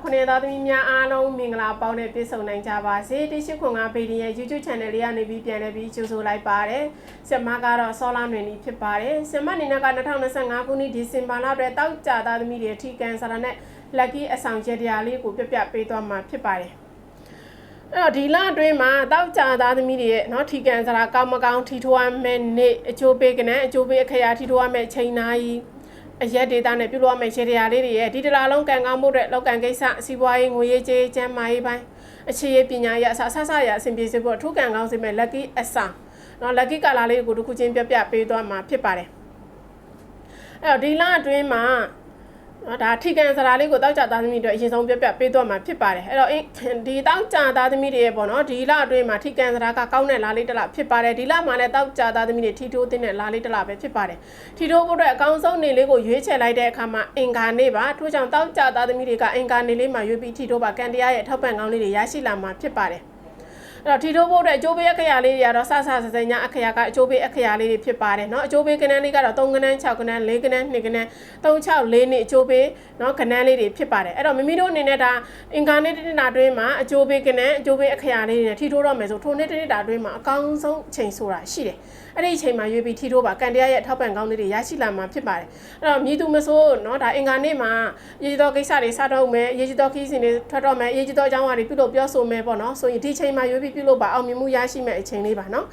ခုနှစ်သားသမီးများအားလုံးမင်္ဂလာပေါင်းနဲ့ပြည့်စုံနိုင်ကြပါစေတိရှိခွန်ကဗီဒီရဲ့ YouTube channel လေးကနေပြီးပြန်လည်ပြီးကြိုဆိုလိုက်ပါတယ်ဆင်မကတော့ဆောလာနယ်နီဖြစ်ပါတယ်ဆင်မအနေနဲ့က2025ခုနှစ်ဒီဇင်ဘာလအတွက်တောက်ကြသားသမီးတွေအထီးကန်ဆရာနဲ့ lucky အဆောင်ချက်တရားလေးကိုပြပြပေးသွားမှာဖြစ်ပါတယ်အဲ့တော့ဒီလအတွင်းမှာတောက်ကြသားသမီးတွေရဲ့เนาะထီကန်စရာကောင်းမကောင်းထီထွားမဲ့နေ့အချိုးပေးကနန်းအချိုးပေးအခရာထီထွားမဲ့ချိန်နာရီ အရက်ဒေတာနဲ့ပြုလုပ်ရမယ့်ရေတရားလေးတွေရဲ့ဒီတလာလုံးကန်ကောင်းမှုတွေလောက်ကန်ကိစ္စစီးပွားရေးငွေရေးကြေးကျန်းမာရေးပိုင်းအခြေရေးပညာရေးအစဆဆရအဆင်ပြေစေဖို့အထူးကန်ကောင်းစေမယ့် lucky အစာနော် lucky ကာလာလေးကိုတစ်ခုချင်းပြပြပေးသွားမှာဖြစ်ပါတယ်အဲ့တော့ဒီလအတွင်းမှာ နော်ဒါထိကန်စရာလေးကိုတောက်ကြသားသမီးတွေအရင်ဆုံးပြပြပေးသွားမှာဖြစ်ပါတယ်အဲ့တော့ဒီတောက်ကြသားသမီးတွေရဲ့ပေါ့နော်ဒီလအတွင်းမှာထိကန်စရာကကောင်းတဲ့လားလေးတစ်လားဖြစ်ပါတယ်ဒီလမှာလည်းတောက်ကြသားသမီးတွေထီထိုးတဲ့လားလေးတစ်လားပဲဖြစ်ပါတယ်ထီထိုးဖို့အတွက်အကောင်းဆုံးနေလေးကိုရွေးချယ်လိုက်တဲ့အခါမှာအင်္ဂါနေ့ပါထို့ကြောင့်တောက်ကြသားသမီးတွေကအင်္ဂါနေ့လေးမှာရွေးပြီးထီထိုးပါကန်တရားရဲ့ထောက်ပံ့ကောင်းလေးတွေရရှိလာမှာဖြစ်ပါတယ် အဲ့တော့ထီထိုးဖို့အတွက်အကျိုးပေးအခရာလေးတွေကတော့ဆဆဆဆညာအခရာကအကျိုးပေးအခရာလေးတွေဖြစ်ပါတယ်เนาะအကျိုးပေးကဏ္ဍလေးကတော့3ကဏ္ဍ6ကဏ္ဍ4ကဏ္ဍ2ကဏ္ဍ3 6 4နှစ်အကျိုးပေးเนาะကဏ္ဍလေးတွေဖြစ်ပါတယ်အဲ့တော့မိမိတို့အနေနဲ့ဒါအင်္ဂါနေ့တစ်နာတွင်းမှာအကျိုးပေးကဏ္ဍအကျိုးပေးအခရာလေးတွေနဲ့ထီထိုးတော့မယ်ဆိုထိုနေ့တစ်နာတွင်းမှာအကောင်းဆုံးချိန်ဆိုတာရှိတယ်အဲ့ဒီအချိန်မှာရွေးပြီးထီထိုးပါကန်တရားရဲ့ထောက်ပံ့ကောင်းလေးတွေရရှိလာမှာဖြစ်ပါတယ်အဲ့တော့မြည်သူမဆိုးเนาะဒါအင်္ဂါနေ့မှာရေကြီးသောကိစ္စတွေစတော့မယ်ရေကြီးသောခီးစဉ်တွေထွက်တော့မယ်ရေကြီးသောအကြောင်းအရာတွေပြုလုပ်ပြောဆိုမယ်ပေါ့နော်ဆိုရင်ဒီချိန်မှာရွေးပြီး ပြုလုပ်ပါအောင်မြင်မှုရရှိမဲ့အချိန်လေးပါနော်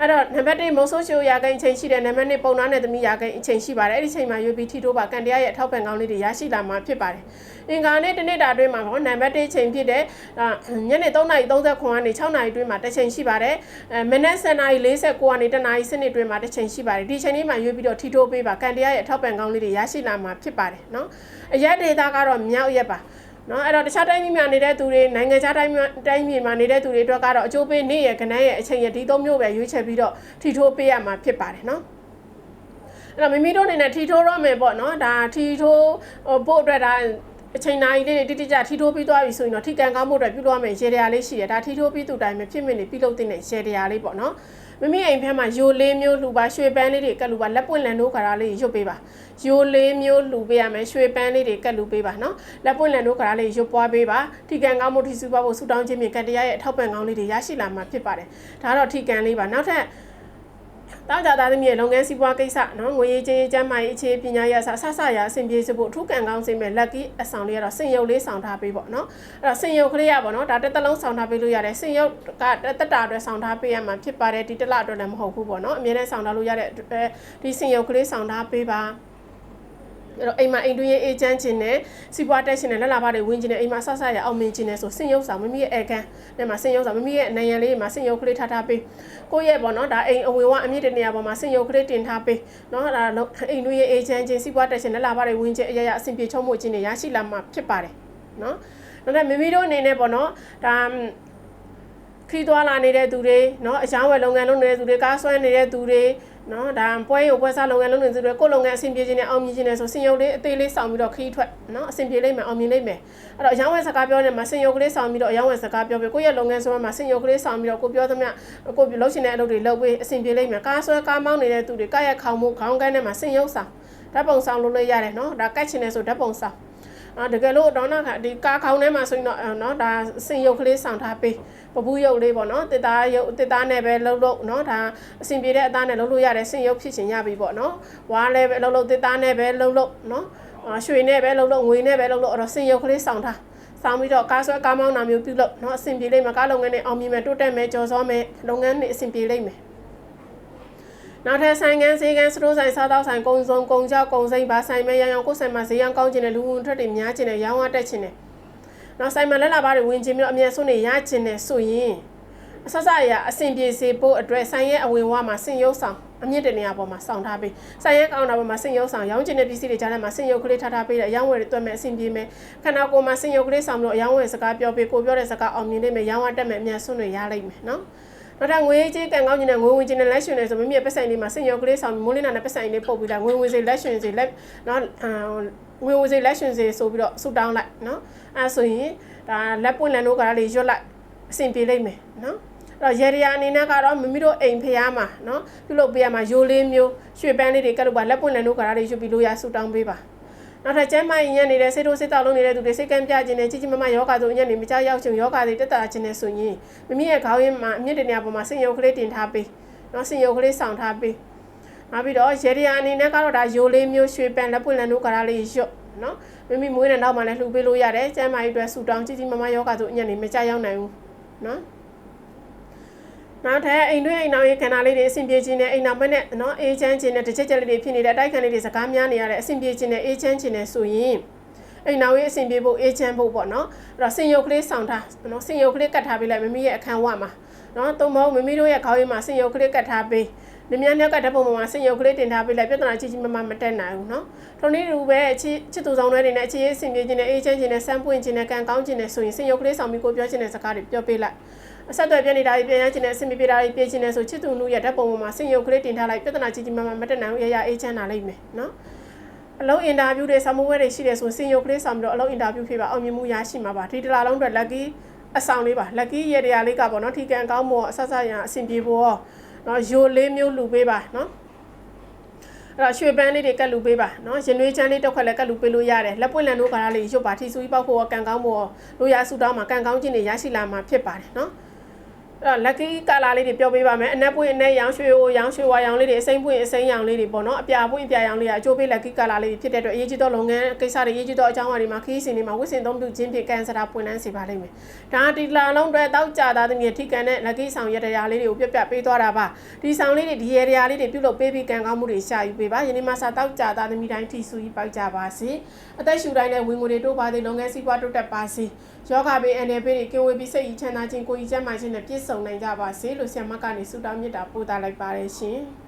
အဲ့တော့နံပါတ်1မုံဆိုးရှိုးရာကိန်းအချိန်ရှိတယ်နံပါတ်2ပုံနာနဲ့သမီးရာကိန်းအချိန်ရှိပါတယ်အဲ့ဒီချိန်မှာရွေးပြီးထီထိုးပါကန်တရားရဲ့အထောက်ပံ့ကောင်းလေးတွေရရှိလာမှာဖြစ်ပါတယ်အင်္ဂါနေ့တစ်နေ့တာအတွင်းမှာပေါ့နံပါတ်1ချိန်ဖြစ်တဲ့ညနေ3:39ကနေ6:00နာရီအတွင်းမှာတစ်ချိန်ရှိပါတယ်အဲမနက်7:49ကနေ1:00နာရီစနစ်အတွင်းမှာတစ်ချိန်ရှိပါတယ်ဒီချိန်လေးမှာရွေးပြီးတော့ထီထိုးပေးပါကန်တရားရဲ့အထောက်ပံ့ကောင်းလေးတွေရရှိလာမှာဖြစ်ပါတယ်နော်အရက်ဒေတာကတော့မြောက်ရက်ပါ နော်အဲ့တော့တခြားတိုင်းပြည်မှာနေတဲ့သူတွေနိုင်ငံခြားတိုင်းတိုင်းပြည်မှာနေတဲ့သူတွေအတွက်ကတော့အကျိုးပေးနေ့ရယ်ခဏရဲ့အချိန်ရဒီသုံးမျိုးပဲရွေးချယ်ပြီးတော့ထီထိုးပေးရမှာဖြစ်ပါတယ်နော်အဲ့တော့မိမိတို့အနေနဲ့ထီထိုးရမယ်ပေါ့နော်ဒါထီထိုးဖို့အတွက်ဒါအချိန်နာရီလေးတွေတိတိကျထီထိုးပြီးသွားပြီဆိုရင်တော့ထီကန်ကောင်းမှုအတွက်ပြုလုပ်ရမယ်ရေတရားလေးရှိရဒါထီထိုးပြီးသူတိုင်းပဲဖြစ်မနေပြုလုပ်တဲ့ရေတရားလေးပေါ့နော် မိမိအိမ်ဖက်မှာယိုလေးမျိုးလှူပါရွှေပန်းလေးတွေကတ်လှူပါလက်ပွင့်လန်တို့ခါရလေးရွတ်ပေးပါယိုလေးမျိုးလှူပေးရမယ်ရွှေပန်းလေးတွေကတ်လှူပေးပါနော်လက်ပွင့်လန်တို့ခါရလေးရွတ်ပွားပေးပါထိကန်ကောင်းမှုထိစုပွားဖို့ဆူတောင်းခြင်းမြေကတ်တရားရဲ့အထောက်ပံ့ကောင်းလေးတွေရရှိလာမှာဖြစ်ပါတယ်ဒါတော့ထိကန်လေးပါနောက်ထပ် တောက်ကြသားသမီးရဲ့လုပ်ငန်းစီးပွားကိစ္စနော်ငွေရေးကြေးရေးကျန်းမာရေးအခြေပညာရေးအစဆဆရာအဆင်ပြေစေဖို့အထူးကံကောင်းစေမဲ့ lucky အဆောင်လေးကတော့စင်ရုပ်လေးဆောင်ထားပေးပေါ့နော်အဲ့တော့စင်ရုပ်ကလေးရပေါ့နော်ဒါတစ်သက်လုံးဆောင်ထားပေးလို့ရတယ်စင်ရုပ်ကတက်တာအတွက်ဆောင်ထားပေးရမှာဖြစ်ပါတယ်ဒီတစ်လအတွက်လည်းမဟုတ်ဘူးပေါ့နော်အမြဲတမ်းဆောင်ထားလို့ရတဲ့ဒီစင်ရုပ်ကလေးဆောင်ထားပေးပါ အဲ့တော့အိမ်မှာအိမ်တွင်းရေးအေးချမ်းခြင်းနဲ့စီးပွားတက်ခြင်းနဲ့လက်လာပါတွေဝင်ခြင်းနဲ့အိမ်မှာဆဆရအောင်မြင်ခြင်းနဲ့ဆိုစင်ရုပ်ဆောင်မမီရဲ့အဲကန်နဲ့မှာစင်ရုပ်ဆောင်မမီရဲ့နိုင်ရန်လေးမှာစင်ရုပ်ကလေးထားထားပေးကိုယ့်ရဲ့ပေါ့နော်ဒါအိမ်အဝင်ဝအမြင့်တနေရာပေါ်မှာစင်ရုပ်ကလေးတင်ထားပေးနော်ဒါအိမ်တွင်းရေးအေးချမ်းခြင်းစီးပွားတက်ခြင်းလက်လာပါတွေဝင်ခြင်းအရရအဆင်ပြေချုံးမှုခြင်းတွေရရှိလာမှာဖြစ်ပါတယ်နော်နောက်တဲ့မိမိတို့အနေနဲ့ပေါ့နော်ဒါခီးသွားလာနေတဲ့သူတွေเนาะအချောင်းဝယ်လုပ်ငန်းလုပ်နေတဲ့သူတွေကားဆွဲနေတဲ့သူတွေ နော်ဒါပွဲရုပ်ပွဲစားလုပ်ငန်းလုပ်နေသူတွေကိုလုပ်ငန်းအဆင်ပြေခြင်းနဲ့အောင်မြင်ခြင်းနဲ့ဆိုစင်ရုပ်လေးအသေးလေးဆောင်ပြီးတော့ခီးထွက်နော်အဆင်ပြေလိမ့်မယ်အောင်မြင်လိမ့်မယ်အဲ့တော့အယောင်းဝယ်စကားပြောနေမှာစင်ရုပ်ကလေးဆောင်ပြီးတော့အယောင်းဝယ်စကားပြောပြီးကိုယ့်ရဲ့လုပ်ငန်းဆိုမှစင်ရုပ်ကလေးဆောင်ပြီးတော့ကိုပြောသမျှကိုလုပ်ချင်တဲ့အလုပ်တွေလုပ်ပြီးအဆင်ပြေလိမ့်မယ်ကားဆွဲကားမောင်းနေတဲ့သူတွေကားရက်ခေါင်မှုခေါင်းကန်းထဲမှာစင်ရုပ်ဆောင်ဓာတ်ပုံဆောင်လုပ်လို့ရတယ်နော်ဒါကတ်ချင်တယ်ဆိုဓာတ်ပုံဆောင်အာ တကယ်လို့တော့နော်ဒီကားခေါင်းထဲမှာဆိုရင်တော့နော်ဒါစင်ရုပ်ကလေးဆောင်ထားပေးပပူးရုပ်လေးပေါ့နော်တစ်သားရုပ်တစ်သားနဲ့ပဲလှုပ်လို့နော်ဒါအဆင်ပြေတဲ့အသားနဲ့လှုပ်လို့ရတယ်စင်ရုပ်ဖြစ်ချင်ရပြီပေါ့နော်ဝါးလည်းပဲလှုပ်လို့တစ်သားနဲ့ပဲလှုပ်လို့နော်ရွှေနဲ့ပဲလှုပ်လို့ငွေနဲ့ပဲလှုပ်လို့အဲ့တော့စင်ရုပ်ကလေးဆောင်ထားဆောင်ပြီးတော့ကားဆွဲကားမောင်းတာမျိုးပြုလုပ်နော်အဆင်ပြေလိမ့်မယ်ကားလုပ်ငန်းတွေအောင်မြင်မယ်တိုးတက်မယ်ကြော်စောမယ်လုပ်ငန်းတွေအဆင်ပြေလိမ့်မယ် နောက်ထပ်ဆိုင်ကန်ဈေးကန်စတိုးဆိုင်စားတော့ဆိုင်ကုံစုံကုံကြောက်ကုံစိမ့်ဘာဆိုင်မဲရအောင်ကိုယ်ဆိုင်မှာဈေးရောင်းကောင်းခြင်းနဲ့လူဝင်ထွက်တွေများခြင်းနဲ့ရောင်းရတက်ခြင်းနဲ့နောက်ဆိုင်မှာလက်လာပါတွေဝင်ခြင်းပြီးတော့အမြဲဆုံးနေရခြင်းနဲ့ဆိုရင်အဆဆရအဆင်ပြေစေဖို့အတွက်ဆိုင်ရဲ့အဝင်ဝါမှာစင်ရုပ်ဆောင်အမြင့်တနေရာပေါ်မှာစောင့်ထားပေးဆိုင်ရဲကောင်တာပေါ်မှာစင်ရုပ်ဆောင်ရောင်းချင်တဲ့ပစ္စည်းတွေကြားထဲမှာစင်ရုပ်ကလေးထားထားပေးတယ်အယောင်းဝယ်တွေတွက်မဲ့အဆင်ပြေမယ်ခန္ဓာကိုယ်မှာစင်ရုပ်ကလေးဆောင်ပြီးတော့အယောင်းဝယ်စကားပြောပေးကိုပြောတဲ့စကားအောင်မြင်လိမ့်မယ်ရောင်းဝတက်မယ်အမြတ်ဆွနေရလိမ့်မယ်နော် နောက်ထပ်ငွေကြေးကန်ကောင်းခြင်းနဲ့ငွေဝင်ခြင်းနဲ့လက်ရှင်နေဆိုမိမိရဲ့ပတ်ဆိုင်လေးမှာစင်ရုပ်ကလေးဆောင်မိုးလင်းနာနဲ့ပတ်ဆိုင်လေးပုတ်ပြီးလိုက်ငွေဝင်စေလက်ရှင်စေလက်နော်ငွေဝင်စေလက်ရှင်စေဆိုပြီးတော့ဆူတောင်းလိုက်နော်အဲဆိုရင်ဒါလက်ပွင့်လန်တို့ကလေးရွတ်လိုက်အဆင်ပြေလိမ့်မယ်နော်တော့ရေရအနေနဲ့ကတော့မိမိတို့အိမ်ဖျားမှာเนาะပြုလုပ်ပေးရမှာယိုလေးမျိုးရွှေပန်းလေးတွေကတ်လို့ပါလက်ပွင့်လန်တို့ကရာတွေရွတ်ပြီးလို့ရဆူတောင်းပေးပါ နောက်ထပ်ကျမ်းမာရင်ညံ့နေတဲ့စိတ်ထိုးစိတ်တောက်လုံးနေတဲ့သူတွေစိတ်ကမ်းပြခြင်းနဲ့ကြီးကြီးမားမားယောဂဆိုညံ့နေမကြောက်ရောက်ချင်ယောဂတွေတက်တာခြင်းနဲ့ဆိုရင်မိမိရဲ့ခေါင်းရင်းမှာအမြင့်တင်နေရာပေါ်မှာစင်ရုပ်ကလေးတင်ထားပေးနော်စင်ရုပ်ကလေးဆောင်ထားပေးနောက်ပြီးတော့ရေဒီယာအနေနဲ့ကတော့ဒါယိုလေးမျိုးရွှေပန်လက်ပွင့်လက်နိုးကားလေးရွတ်နော်မိမိမွေးတဲ့နောက်မှာလည်းလှူပေးလို့ရတယ်ကျမ်းမာရေးအတွက်ဆူတောင်းကြီးကြီးမားမားယောဂဆိုညံ့နေမကြောက်ရောက်နိုင်ဘူးနော် နောက်ထပ်အိမ်တွင်းအိမ်နောက်ရေးခန္ဓာလေးတွေအဆင်ပြေခြင်းနဲ့အိမ်နောက်ဘက်နဲ့နော်အေးချမ်းခြင်းနဲ့တစ်ချက်ချက်လေးတွေဖြစ်နေတဲ့အတိုက်ခံလေးတွေစကားများနေရတဲ့အဆင်ပြေခြင်းနဲ့အေးချမ်းခြင်းနဲ့ဆိုရင်အိမ်နောက်ရေးအဆင်ပြေဖို့အေးချမ်းဖို့ပေါ့နော်အဲ့တော့စင်ရုပ်ကလေးဆောင်ထားနော်စင်ရုပ်ကလေးကတ်ထားပေးလိုက်မမီးရဲ့အခန်းဝမှာနော်သုံးမဟုတ်မမီးတို့ရဲ့ခေါင်းရင်းမှာစင်ရုပ်ကလေးကတ်ထားပေးနမြန်းမြက်ကဓာတ်ပုံပေါ်မှာစင်ရုပ်ကလေးတင်ထားပေးလိုက်ပြဿနာကြီးကြီးမားမားမတက်နိုင်ဘူးနော်ထုံနည်းတူပဲအချစ်ချစ်သူဆောင်တွေနဲ့အခြေရေးအဆင်ပြေခြင်းနဲ့အေးချမ်းခြင်းနဲ့စမ်းပွင့်ခြင်းနဲ့ကံကောင်းခြင်းနဲ့ဆိုရင်စင်ရုပ်ကလေးဆောင်ပြီးကိုပြောခြင်းနဲ့စကားတွေပြောပေးလိုက် အဆက်အသွယ်ပြနေတာတွေပြန်ရခြင်းနဲ့အဆင်မပြေတာတွေပြင်ခြင်းနဲ့ဆိုချစ်သူတို့ရဲ့ဓာတ်ပုံပေါ်မှာစင်ရုပ်ကလေးတင်ထားလိုက်ပြဿနာကြီးကြီးမားမားမတက်နိုင်ဘူးရရအေးချမ်းလာလိမ့်မယ်နော်အလုံးအင်တာဗျူးတွေဆာမွေးတွေရှိတယ်ဆိုစင်ရုပ်ကလေးဆောင်ပြီးတော့အလုံးအင်တာဗျူးဖြစ်ပါအောင်မြင်မှုရရှိမှာပါဒီတလားလုံးအတွက် lucky အဆောင်လေးပါ lucky ရေတရာလေးကပေါ့နော်ထီကန်ကောင်းမို့အဆက်ဆက်ရအဆင်ပြေဖို့ရောနော်ယိုလေးမျိုးလူပေးပါနော်အဲ့တော့ရွှေပန်းလေးတွေကတ်လူပေးပါနော်ရင်နွေးချမ်းလေးတစ်ခွက်လည်းကတ်လူပေးလို့ရတယ်လက်ပွင့်လန်တို့ကားလေးရုပ်ပါထီဆူကြီးပေါက်ဖို့ရောကန်ကောင်းဖို့ရောလိုရဆူတောင်းမှာကန်ကောင်းခြင်းတွေရရှိလာမှာဖြစ်ပါတယ်နော် အဲ့တော့ lucky color လေးတွေပြောပေးပါမယ်အနက်ပွင့်အနက်ရောင်ရွှေဟိုရောင်ရွှေဝါရောင်လေးတွေအစိမ့်ပွင့်အစိမ့်ရောင်လေးတွေပေါ့နော်အပြာပွင့်အပြာရောင်လေးကအကျိုးပေး lucky color လေးတွေဖြစ်တဲ့အတွက်အရေးကြီးသောလုပ်ငန်းကိစ္စတွေအရေးကြီးသောအကြောင်းအရာတွေမှာခရီးစဉ်တွေမှာဝစ်စင်သုံးပြုခြင်းဖြင့်ကန်ဆာတာပွင့်လန်းစေပါလိမ့်မယ်ဒါဒီလာလုံးအတွက်တောက်ကြသားသမီးထိကန်တဲ့ lucky ဆောင်ရတရားလေးတွေကိုပြပြပေးသွားတာပါဒီဆောင်လေးတွေဒီရတရားလေးတွေပြုလုပ်ပေးပြီးကန်ကောင်းမှုတွေရှာယူပေးပါယနေ့မှစတောက်ကြသားသမီးတိုင်းထီဆူကြီးပေါက်ကြပါစေအသက်ရှူတိုင်းနဲ့ဝင်ငွေတွေတိုးပါသေးလုပ်ငန်းစည်းပွားတိုးတက်ပါစေ ယောဂဘေးအန်တယ်ဘေးတွေကင်းဝေးပြီးစိတ်ကြီးချမ်းသာခြင်းကိုယ်ကြီးကျန်းမာခြင်းနဲ့ပြည့်စုံနိုင်ကြပါစေလို့ဆရာမကနေဆုတောင်းမေတ္တာပို့သလိုက်ပါတယ်ရှင်။